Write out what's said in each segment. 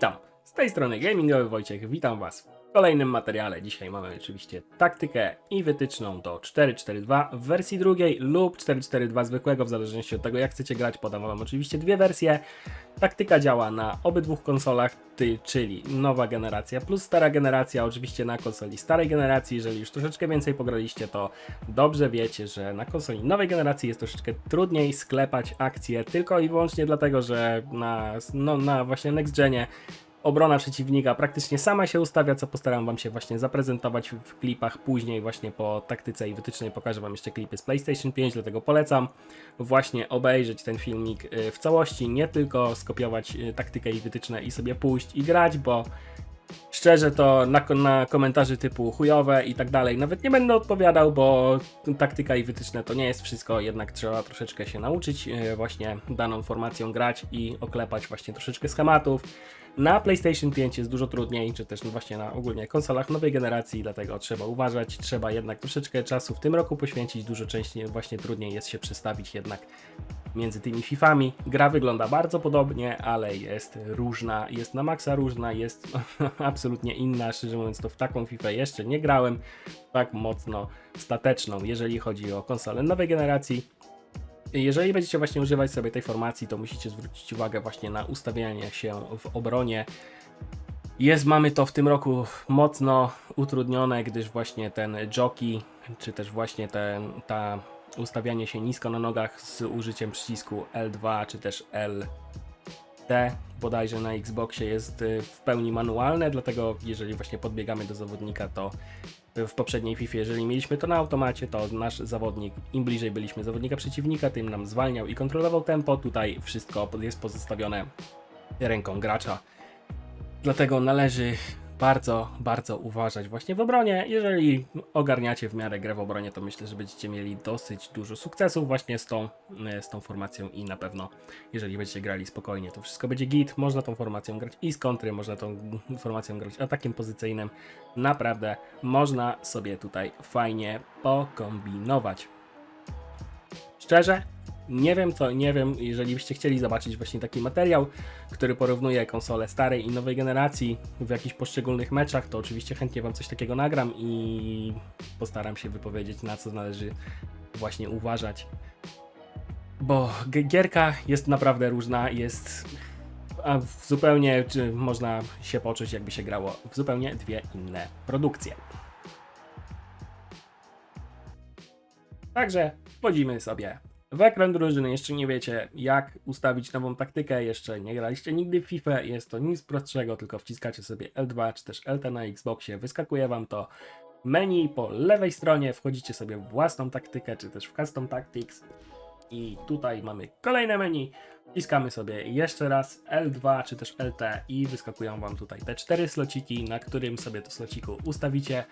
Witam! Z tej strony Gamingowy Wojciech, witam Was w kolejnym materiale. Dzisiaj mamy oczywiście taktykę i wytyczną do 4.4.2 w wersji drugiej lub 4.4.2 zwykłego, w zależności od tego jak chcecie grać. Podam Wam oczywiście dwie wersje. Taktyka działa na obydwu konsolach, czyli nowa generacja plus stara generacja, oczywiście na konsoli starej generacji. Jeżeli już troszeczkę więcej pograliście, to dobrze wiecie, że na konsoli nowej generacji jest troszeczkę trudniej sklepać akcje tylko i wyłącznie dlatego, że na, no, na właśnie next genie obrona przeciwnika praktycznie sama się ustawia, co postaram Wam się właśnie zaprezentować w klipach później, właśnie po taktyce i wytycznej pokażę Wam jeszcze klipy z PlayStation 5, dlatego polecam właśnie obejrzeć ten filmik y, w całości, nie tylko skopiować y, taktykę i wytyczne i sobie pójść i grać, bo Szczerze to na, na komentarze typu chujowe i tak dalej nawet nie będę odpowiadał, bo taktyka i wytyczne to nie jest wszystko, jednak trzeba troszeczkę się nauczyć e, właśnie daną formacją grać i oklepać właśnie troszeczkę schematów. Na PlayStation 5 jest dużo trudniej, czy też no właśnie na ogólnie konsolach nowej generacji, dlatego trzeba uważać, trzeba jednak troszeczkę czasu w tym roku poświęcić, dużo częściej właśnie trudniej jest się przestawić jednak między tymi Fifami. Gra wygląda bardzo podobnie, ale jest różna, jest na maksa różna, jest absolutnie inna. Szczerze mówiąc, to w taką FIFA jeszcze nie grałem tak mocno stateczną, jeżeli chodzi o konsole nowej generacji. Jeżeli będziecie właśnie używać sobie tej formacji, to musicie zwrócić uwagę właśnie na ustawianie się w obronie. Jest, mamy to w tym roku mocno utrudnione, gdyż właśnie ten jockey, czy też właśnie ten, ta ustawianie się nisko na nogach z użyciem przycisku L2 czy też LT bodajże na Xboxie jest y, w pełni manualne, dlatego jeżeli właśnie podbiegamy do zawodnika, to w poprzedniej FIFA, jeżeli mieliśmy to na automacie, to nasz zawodnik, im bliżej byliśmy zawodnika przeciwnika, tym nam zwalniał i kontrolował tempo. Tutaj wszystko jest pozostawione ręką gracza. Dlatego należy bardzo, bardzo uważać właśnie w obronie. Jeżeli ogarniacie w miarę grę w obronie, to myślę, że będziecie mieli dosyć dużo sukcesów właśnie z tą, e, z tą formacją i na pewno, jeżeli będziecie grali spokojnie, to wszystko będzie git. Można tą formacją grać i z kontry, można tą formacją grać atakiem pozycyjnym. Naprawdę można sobie tutaj fajnie pokombinować. Szczerze, nie wiem co, nie wiem, jeżeli byście chcieli zobaczyć właśnie taki materiał, który porównuje konsole starej i nowej generacji w jakichś poszczególnych meczach, to oczywiście chętnie Wam coś takiego nagram i postaram się wypowiedzieć na co należy właśnie uważać. Bo gierka jest naprawdę różna, jest a zupełnie, czy można się poczuć jakby się grało w zupełnie dwie inne produkcje. Także wchodzimy sobie w ekran drużyny. Jeszcze nie wiecie, jak ustawić nową taktykę. Jeszcze nie graliście nigdy w FIFA. Jest to nic prostszego, tylko wciskacie sobie L2 czy też LT na Xboxie. Wyskakuje wam to menu po lewej stronie. Wchodzicie sobie w własną taktykę czy też w Custom Tactics. I tutaj mamy kolejne menu. Wciskamy sobie jeszcze raz L2 czy też LT i wyskakują Wam tutaj te cztery slociki, na którym sobie to slociku ustawicie.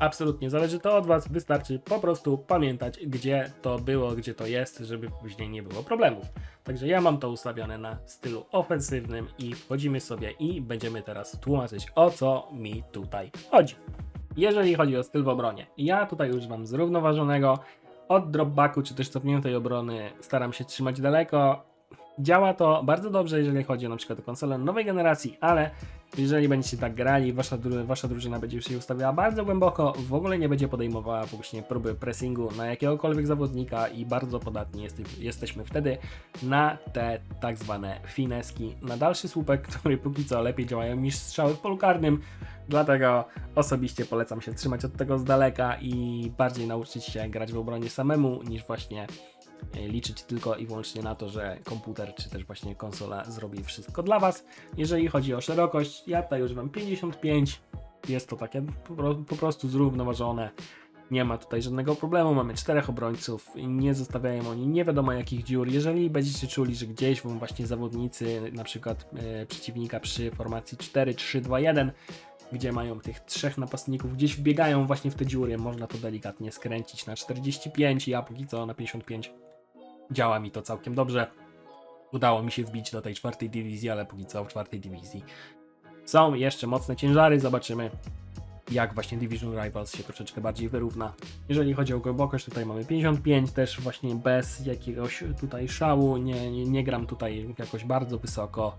Absolutnie zależy to od Was, wystarczy po prostu pamiętać, gdzie to było, gdzie to jest, żeby później nie było problemów. Także ja mam to ustawione na stylu ofensywnym i wchodzimy sobie i będziemy teraz tłumaczyć o co mi tutaj chodzi. Jeżeli chodzi o styl w obronie, ja tutaj używam zrównoważonego, od dropbacku czy też cofniętej obrony staram się trzymać daleko. Działa to bardzo dobrze, jeżeli chodzi na przykład o konsolę nowej generacji, ale jeżeli będziecie tak grali, wasza, dru wasza drużyna będzie się ustawiała bardzo głęboko, w ogóle nie będzie podejmowała właśnie próby pressingu na jakiegokolwiek zawodnika i bardzo podatni jest, jesteśmy wtedy na te tak zwane fineski, na dalszy słupek, który póki co lepiej działają niż strzały w polu karnym, dlatego osobiście polecam się trzymać od tego z daleka i bardziej nauczyć się grać w obronie samemu niż właśnie liczyć tylko i wyłącznie na to, że komputer czy też właśnie konsola zrobi wszystko dla Was. Jeżeli chodzi o szerokość, ja tutaj używam 55, jest to takie po prostu zrównoważone. Nie ma tutaj żadnego problemu, mamy czterech obrońców, nie zostawiają oni nie wiadomo jakich dziur. Jeżeli będziecie czuli, że gdzieś wam właśnie zawodnicy, na przykład e, przeciwnika przy formacji 4-3-2-1, gdzie mają tych trzech napastników, gdzieś wbiegają właśnie w te dziury, można to delikatnie skręcić na 45, ja póki co na 55 działa mi to całkiem dobrze. Udało mi się wbić do tej czwartej dywizji, ale póki co w czwartej dywizji są jeszcze mocne ciężary, zobaczymy jak właśnie Division Rivals się troszeczkę bardziej wyrówna. Jeżeli chodzi o głębokość, tutaj mamy 55, też właśnie bez jakiegoś tutaj szału, nie, nie, nie gram tutaj jakoś bardzo wysoko.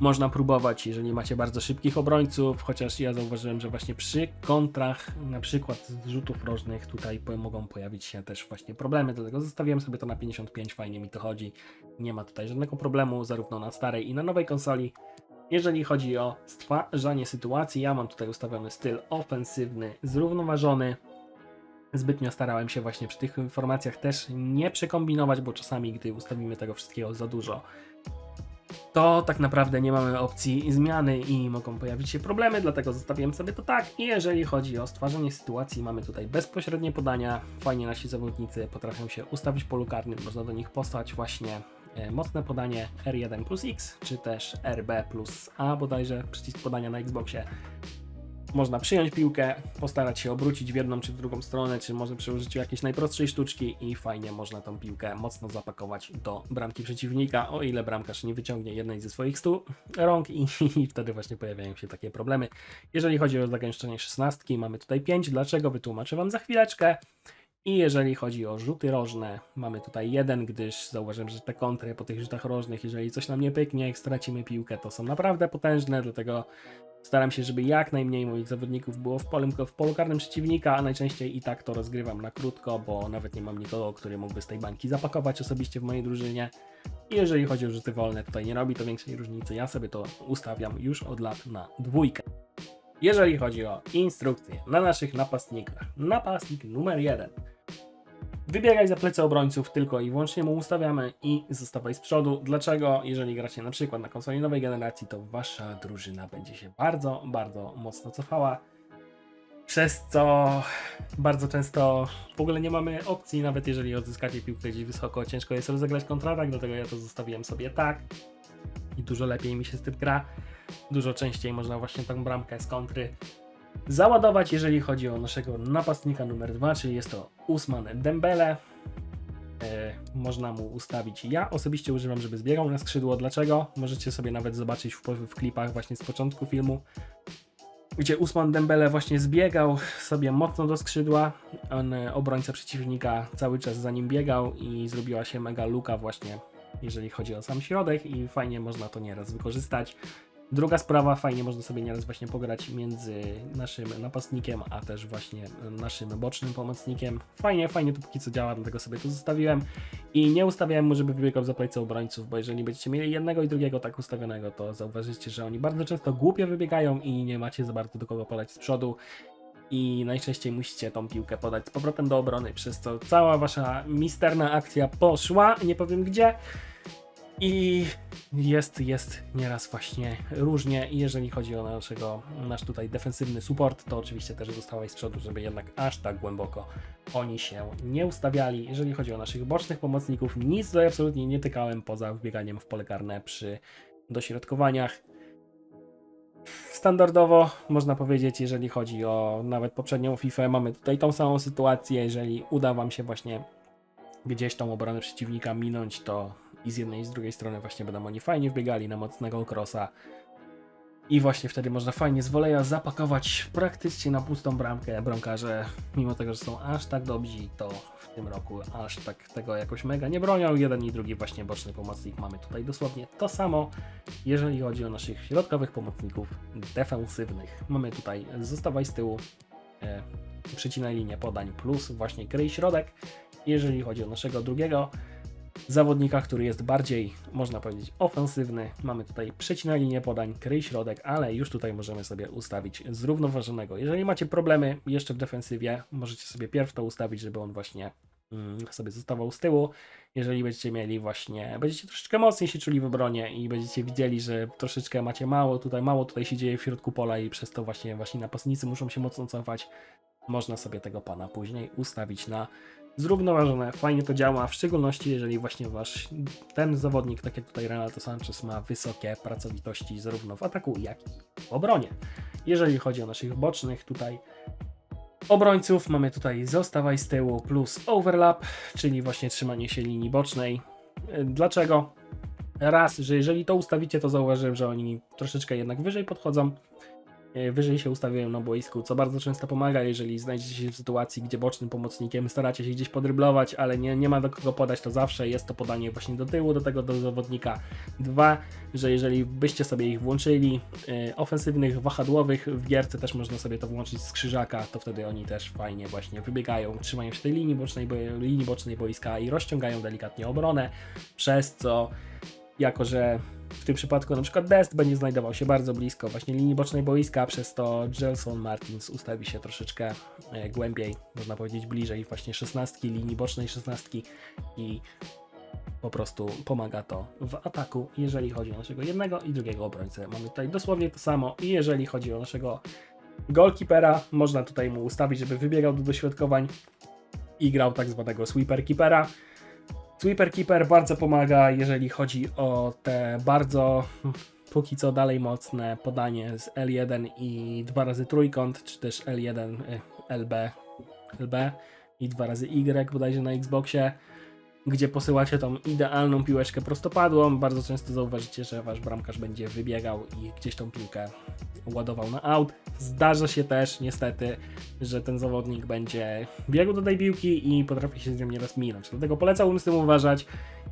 Można próbować, jeżeli macie bardzo szybkich obrońców, chociaż ja zauważyłem, że właśnie przy kontrach, na przykład z rzutów rożnych, tutaj mogą pojawić się też właśnie problemy, dlatego zostawiłem sobie to na 55, fajnie mi to chodzi. Nie ma tutaj żadnego problemu, zarówno na starej i na nowej konsoli. Jeżeli chodzi o stwarzanie sytuacji, ja mam tutaj ustawiony styl ofensywny, zrównoważony. Zbytnio starałem się właśnie przy tych informacjach też nie przekombinować, bo czasami, gdy ustawimy tego wszystkiego za dużo, to tak naprawdę nie mamy opcji zmiany i mogą pojawić się problemy, dlatego zostawiłem sobie to tak. I jeżeli chodzi o stwarzanie sytuacji, mamy tutaj bezpośrednie podania. Fajnie nasi zawodnicy potrafią się ustawić w polu karnym, można do nich postać właśnie e, mocne podanie R1 plus X, czy też RB plus A bodajże, przycisk podania na Xboxie. Można przyjąć piłkę, postarać się obrócić w jedną czy w drugą stronę, czy może przy użyciu jakiejś najprostszej sztuczki i fajnie można tą piłkę mocno zapakować do bramki przeciwnika, o ile bramkarz nie wyciągnie jednej ze swoich stu rąk i, i wtedy właśnie pojawiają się takie problemy. Jeżeli chodzi o zagęszczenie szesnastki, mamy tutaj 5. Dlaczego? Wytłumaczę Wam za chwileczkę. I jeżeli chodzi o rzuty rożne, mamy tutaj jeden, gdyż zauważyłem, że te kontry po tych rzutach rożnych, jeżeli coś nam nie pyknie, jak stracimy piłkę, to są naprawdę potężne, dlatego staram się, żeby jak najmniej moich zawodników było w polu, w polu karnym przeciwnika, a najczęściej i tak to rozgrywam na krótko, bo nawet nie mam nikogo, który mógłby z tej bańki zapakować osobiście w mojej drużynie. I jeżeli chodzi o rzuty wolne, tutaj nie robi to większej różnicy, ja sobie to ustawiam już od lat na dwójkę. Jeżeli chodzi o instrukcje na naszych napastnikach, napastnik numer jeden. Wybiegaj za plecy obrońców, tylko i wyłącznie mu ustawiamy i zostawaj z przodu. Dlaczego? Jeżeli gracie na przykład na konsoli nowej generacji, to wasza drużyna będzie się bardzo, bardzo mocno cofała. Przez co bardzo często w ogóle nie mamy opcji, nawet jeżeli odzyskacie piłkę gdzieś wysoko, ciężko jest rozegrać kontratak, dlatego ja to zostawiłem sobie tak. I dużo lepiej mi się z tym gra. Dużo częściej można właśnie tą bramkę z kontry załadować, jeżeli chodzi o naszego napastnika numer 2, czyli jest to Usman Dembele. E, można mu ustawić. Ja osobiście używam, żeby zbiegał na skrzydło. Dlaczego? Możecie sobie nawet zobaczyć w, w klipach właśnie z początku filmu, gdzie Usman Dembele właśnie zbiegał sobie mocno do skrzydła. On, e, obrońca przeciwnika cały czas za nim biegał i zrobiła się mega luka właśnie, jeżeli chodzi o sam środek i fajnie można to nieraz wykorzystać. Druga sprawa, fajnie można sobie nieraz właśnie pograć między naszym napastnikiem, a też właśnie naszym bocznym pomocnikiem. Fajnie, fajnie to póki co działa, dlatego sobie to zostawiłem. I nie ustawiałem mu, żeby wybiegał za plecy obrońców, bo jeżeli będziecie mieli jednego i drugiego tak ustawionego, to zauważycie, że oni bardzo często głupio wybiegają i nie macie za bardzo do kogo podać z przodu. I najczęściej musicie tą piłkę podać z powrotem do obrony, przez co cała wasza misterna akcja poszła, nie powiem gdzie. I jest, jest nieraz właśnie różnie. I jeżeli chodzi o naszego, nasz tutaj defensywny support, to oczywiście też zostałeś z przodu, żeby jednak aż tak głęboko oni się nie ustawiali. Jeżeli chodzi o naszych bocznych pomocników, nic tutaj absolutnie nie tykałem poza wbieganiem w pole karne przy dośrodkowaniach. Standardowo można powiedzieć, jeżeli chodzi o nawet poprzednią FIFA, mamy tutaj tą samą sytuację. Jeżeli uda Wam się właśnie gdzieś tą obronę przeciwnika minąć, to i z jednej i z drugiej strony właśnie będą oni fajnie wbiegali na mocnego crossa. I właśnie wtedy można fajnie z woleja zapakować praktycznie na pustą bramkę bramkarze, mimo tego, że są aż tak dobrzy, to w tym roku aż tak tego jakoś mega nie bronią. Jeden i drugi właśnie boczny pomocnik mamy tutaj dosłownie to samo, jeżeli chodzi o naszych środkowych pomocników defensywnych. Mamy tutaj zostawaj z tyłu, e, przycinaj linię podań plus właśnie kryj środek. Jeżeli chodzi o naszego drugiego zawodnika, który jest bardziej, można powiedzieć, ofensywny. Mamy tutaj przecinaj linię podań, kryj środek, ale już tutaj możemy sobie ustawić zrównoważonego. Jeżeli macie problemy jeszcze w defensywie, możecie sobie pierw to ustawić, żeby on właśnie mm, sobie zostawał z tyłu. Jeżeli będziecie mieli właśnie, będziecie troszeczkę mocniej się czuli w obronie i będziecie widzieli, że troszeczkę macie mało, tutaj mało tutaj się dzieje w środku pola i przez to właśnie właśnie napastnicy muszą się mocno cofać. Można sobie tego pana później ustawić na zrównoważone, fajnie to działa, w szczególności jeżeli właśnie wasz ten zawodnik, tak jak tutaj Renato Sanchez, ma wysokie pracowitości zarówno w ataku, jak i w obronie. Jeżeli chodzi o naszych bocznych tutaj obrońców, mamy tutaj zostawaj z tyłu plus overlap, czyli właśnie trzymanie się linii bocznej. Y, Dlaczego? Raz, że jeżeli to ustawicie, to zauważyłem, że oni troszeczkę jednak wyżej podchodzą. E, wyżej się ustawiają na boisku, co bardzo często pomaga, jeżeli znajdziecie się w sytuacji, gdzie bocznym pomocnikiem staracie się gdzieś podryblować, ale nie, nie ma do kogo podać, to zawsze jest to podanie właśnie do tyłu, do tego do zawodnika. Dwa, że jeżeli byście sobie ich włączyli, e, ofensywnych, wahadłowych, w gierce też można sobie to włączyć z krzyżaka, to wtedy oni też fajnie właśnie wybiegają, trzymają się tej linii bocznej, bo, linii bocznej boiska i rozciągają delikatnie obronę, przez co jako że w tym przypadku na przykład Dest będzie znajdował się bardzo blisko właśnie linii bocznej boiska, przez to Gelson Martins ustawi się troszeczkę e, głębiej, można powiedzieć bliżej właśnie szesnastki, linii bocznej szesnastki i po prostu pomaga to w ataku, jeżeli chodzi o naszego jednego i drugiego obrońcę. Mamy tutaj dosłownie to samo i jeżeli chodzi o naszego goalkeepera, można tutaj mu ustawić, żeby wybiegał do dośrodkowań i grał tak zwanego sweeper keepera. Sweeper Keeper bardzo pomaga, jeżeli chodzi o te bardzo póki co dalej mocne podanie z L1 i dwa razy trójkąt, czy też L1 y, LB, LB i dwa razy Y bodajże na Xboxie, gdzie posyłacie tą idealną piłeczkę prostopadłą. Bardzo często zauważycie, że wasz bramkarz będzie wybiegał i gdzieś tą piłkę ładował na aut. Zdarza się też niestety, że ten zawodnik będzie biegł do tej piłki i potrafi się z nią nieraz minąć. Dlatego polecałbym z tym uważać.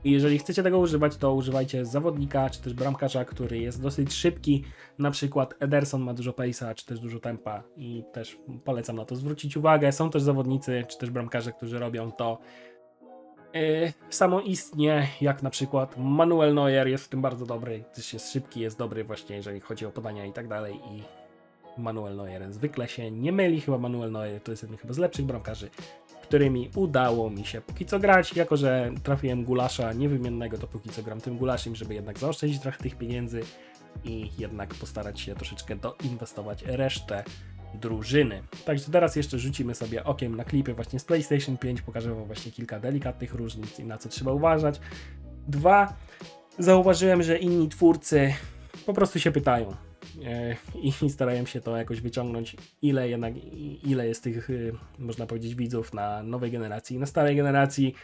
I jeżeli chcecie tego używać, to używajcie zawodnika, czy też bramkarza, który jest dosyć szybki. Na przykład Ederson ma dużo pace'a, czy też dużo tempa i też polecam na to zwrócić uwagę. Są też zawodnicy, czy też bramkarze, którzy robią to samoistnie, jak na przykład Manuel Neuer jest w tym bardzo dobry, też jest szybki, jest dobry właśnie, jeżeli chodzi o podania i tak dalej i Manuel Neuer zwykle się nie myli, chyba Manuel Neuer to jest jeden chyba z lepszych bramkarzy, którymi udało mi się póki co grać, jako że trafiłem gulasza niewymiennego, to póki co gram tym gulaszem, żeby jednak zaoszczędzić trochę tych pieniędzy i jednak postarać się troszeczkę doinwestować resztę drużyny. Także teraz jeszcze rzucimy sobie okiem na klipy właśnie z PlayStation 5, pokażę wam właśnie kilka delikatnych różnic i na co trzeba uważać. Dwa, zauważyłem, że inni twórcy po prostu się pytają e, i starają się to jakoś wyciągnąć, ile jednak, ile jest tych, y, można powiedzieć, widzów na nowej generacji i na starej generacji.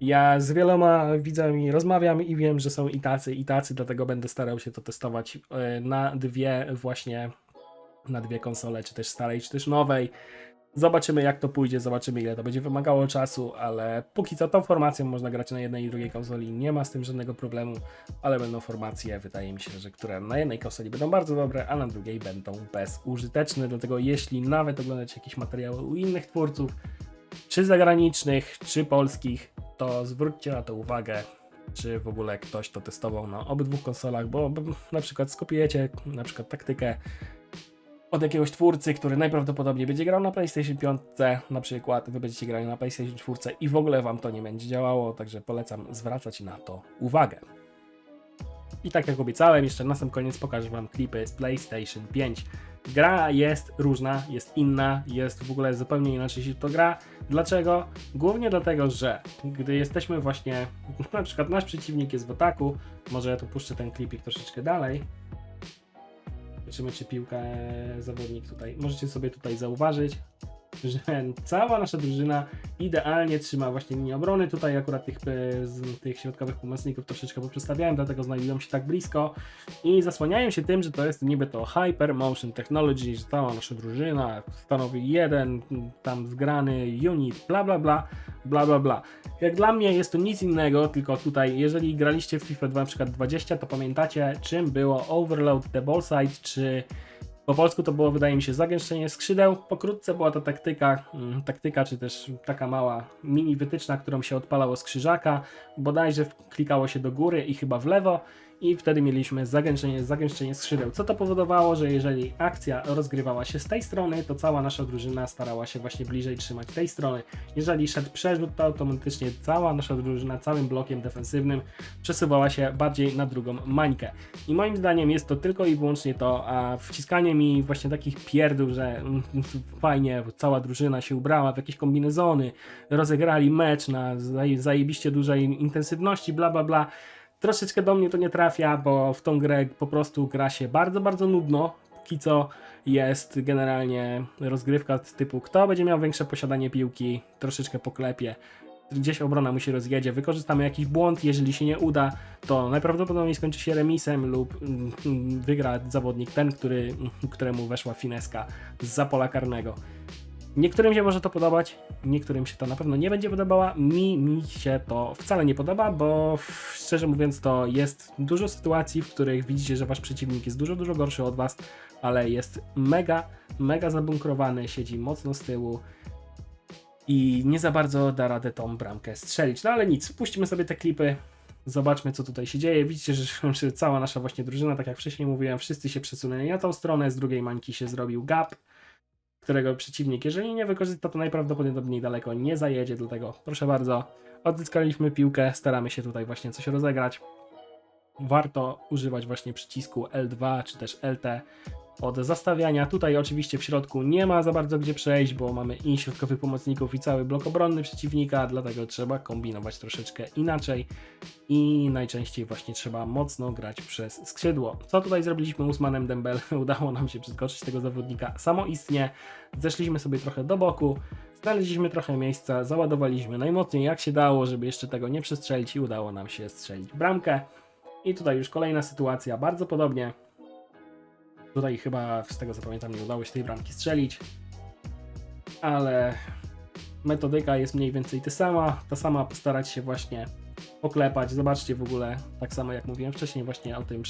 Ja z wieloma widzami rozmawiam i wiem, że są i tacy, i tacy, dlatego będę starał się to testować e, na dwie właśnie, na dwie konsole, czy też starej, czy też nowej. Zobaczymy jak to pójdzie, zobaczymy ile to będzie wymagało czasu, ale póki co tą formacją można grać na jednej i drugiej konsoli, nie ma z tym żadnego problemu, ale będą formacje, wydaje mi się, że które na jednej konsoli będą bardzo dobre, a na drugiej będą bezużyteczne, dlatego jeśli nawet oglądacie jakieś materiały u innych twórców, czy zagranicznych, czy polskich, to zwróćcie na to uwagę, czy w ogóle ktoś to testował na obydwu konsolach, bo na przykład skopiujecie na przykład taktykę od jakiegoś twórcy, który najprawdopodobniej będzie grał na PlayStation 5, na przykład wy będziecie grali na PlayStation 4 i w ogóle wam to nie będzie działało, także polecam zwracać na to uwagę. I tak jak obiecałem, jeszcze na sam koniec pokażę wam klipy z PlayStation 5. Gra jest różna, jest inna, jest w ogóle zupełnie inaczej się to gra. Dlaczego? Głównie dlatego, że gdy jesteśmy właśnie, na przykład nasz przeciwnik jest w ataku, może ja tu puszczę ten klipik troszeczkę dalej. Czy piłkę zawodnik tutaj. Możecie sobie tutaj zauważyć, że cała nasza drużyna idealnie trzyma właśnie linię obrony. Tutaj akurat tych, e, tych środkowych pomocników troszeczkę poprzestawiałem, dlatego znajdują się tak blisko i zasłaniają się tym, że to jest niby to Hyper Motion Technology, że cała nasza drużyna stanowi jeden tam zgrany unit, bla bla bla, bla bla bla. Jak dla mnie jest to nic innego, tylko tutaj, jeżeli graliście w FIFA 2 na przykład 20, to pamiętacie czym było Overload the Ball Side, czy po polsku to było, wydaje mi się, zagęszczenie skrzydeł. Pokrótce była to taktyka, mm, taktyka czy też taka mała mini wytyczna, którą się odpalało z krzyżaka. Bodajże klikało się do góry i chyba w lewo i wtedy mieliśmy zagęszczenie, zagęszczenie skrzydeł. Co to powodowało, że jeżeli akcja rozgrywała się z tej strony, to cała nasza drużyna starała się właśnie bliżej trzymać tej strony. Jeżeli szedł przerzut, to automatycznie cała nasza drużyna całym blokiem defensywnym przesuwała się bardziej na drugą mańkę. I moim zdaniem jest to tylko i wyłącznie to, a wciskanie mi właśnie takich pierdół, że mm, fajnie, cała drużyna się ubrała w jakieś kombinezony, rozegrali mecz na zaje- zajebiście dużej intensywności, bla bla bla. Troszeczkę do mnie to nie trafia, bo w tą grę po prostu gra się bardzo, bardzo nudno. Póki co jest generalnie rozgrywka typu kto będzie miał większe posiadanie piłki, troszeczkę poklepie, gdzieś obrona mu się rozjedzie, wykorzystamy jakiś błąd, jeżeli się nie uda, to najprawdopodobniej skończy się remisem lub mm, wygra zawodnik ten, który, któremu weszła fineska z pola karnego. Niektórym się może to podobać, niektórym się to na pewno nie będzie podobała. Mi, mi się to wcale nie podoba, bo szczerze mówiąc to jest dużo sytuacji, w których widzicie, że wasz przeciwnik jest dużo, dużo gorszy od was, ale jest mega, mega zabunkrowany, siedzi mocno z tyłu i nie za bardzo da radę tą bramkę strzelić. No ale nic, puśćmy sobie te klipy, zobaczmy co tutaj się dzieje. Widzicie, że, że cała nasza właśnie drużyna, tak jak wcześniej mówiłem, wszyscy się przesunęli na tą stronę, z drugiej mańki się zrobił gap którego przeciwnik, jeżeli nie wykorzysta, to najprawdopodobniej daleko nie zajedzie, dlatego proszę bardzo, odzyskaliśmy piłkę, staramy się tutaj właśnie coś rozegrać. Warto używać właśnie przycisku L2 czy też LT od zastawiania. Tutaj oczywiście w środku nie ma za bardzo gdzie przejść, bo mamy i środkowych pomocników i cały blok obronny przeciwnika, dlatego trzeba kombinować troszeczkę inaczej i najczęściej właśnie trzeba mocno grać przez skrzydło. Co tutaj zrobiliśmy Usmanem Dembele? Udało nam się przeskoczyć tego zawodnika samoistnie. Zeszliśmy sobie trochę do boku, znaleźliśmy trochę miejsca, załadowaliśmy najmocniej jak się dało, żeby jeszcze tego nie przestrzelić i udało nam się strzelić bramkę. I tutaj już kolejna sytuacja, bardzo podobnie. Tutaj chyba, z tego co pamiętam, nie udało się tej bramki strzelić, ale metodyka jest mniej więcej ta sama. Ta sama postarać się właśnie poklepać. Zobaczcie w ogóle, tak samo jak mówiłem wcześniej, właśnie o tym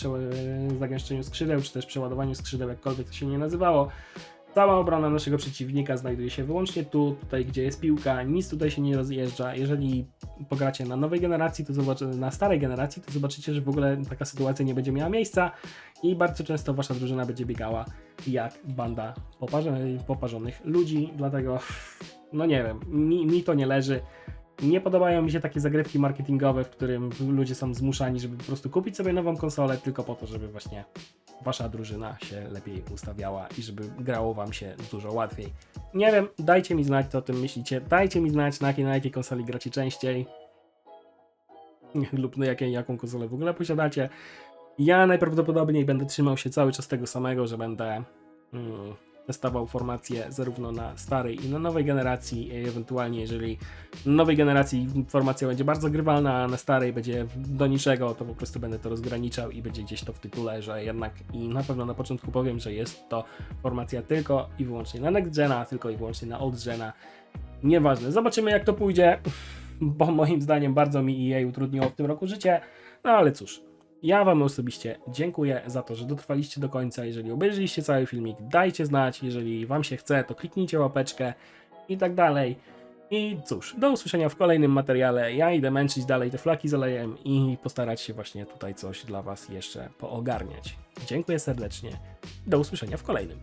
zagęszczeniu skrzydeł, czy też przeładowaniu skrzydeł, jakkolwiek to się nie nazywało. Cała obrona naszego przeciwnika znajduje się wyłącznie tu, tutaj gdzie jest piłka, nic tutaj się nie rozjeżdża. Jeżeli pogracie na nowej generacji, to zobaczy, na starej generacji, to zobaczycie, że w ogóle taka sytuacja nie będzie miała miejsca i bardzo często wasza drużyna będzie biegała jak banda poparze- poparzonych ludzi, dlatego no nie wiem, mi, mi to nie leży. Nie podobają mi się takie zagrywki marketingowe, w którym ludzie są zmuszani, żeby po prostu kupić sobie nową konsolę tylko po to, żeby właśnie wasza drużyna się lepiej ustawiała i żeby grało wam się dużo łatwiej. Nie wiem, dajcie mi znać, co o tym myślicie. Dajcie mi znać, na jakiej, na jakiej konsoli gracie częściej. Lub na jakiej, jaką konsolę w ogóle posiadacie. Ja najprawdopodobniej będę trzymał się cały czas tego samego, że będę mm, testował formacje zarówno na starej i na nowej generacji. i Ewentualnie, jeżeli na nowej generacji formacja będzie bardzo grywalna, a na starej będzie do niczego, to po prostu będę to rozgraniczał i będzie gdzieś to w tytule, że jednak i na pewno na początku powiem, że jest to formacja tylko i wyłącznie na next gena, tylko i wyłącznie na old gena. Nieważne, zobaczymy jak to pójdzie, bo moim zdaniem bardzo mi EA utrudniło w tym roku życie, no ale cóż. Ja Wam osobiście dziękuję za to, że dotrwaliście do końca. Jeżeli obejrzeliście cały filmik, dajcie znać. Jeżeli Wam się chce, to kliknijcie łapeczkę i tak dalej. I cóż, do usłyszenia w kolejnym materiale. Ja idę męczyć dalej te flaki z olejem i postarać się właśnie tutaj coś dla Was jeszcze poogarniać. Dziękuję serdecznie. Do usłyszenia w kolejnym.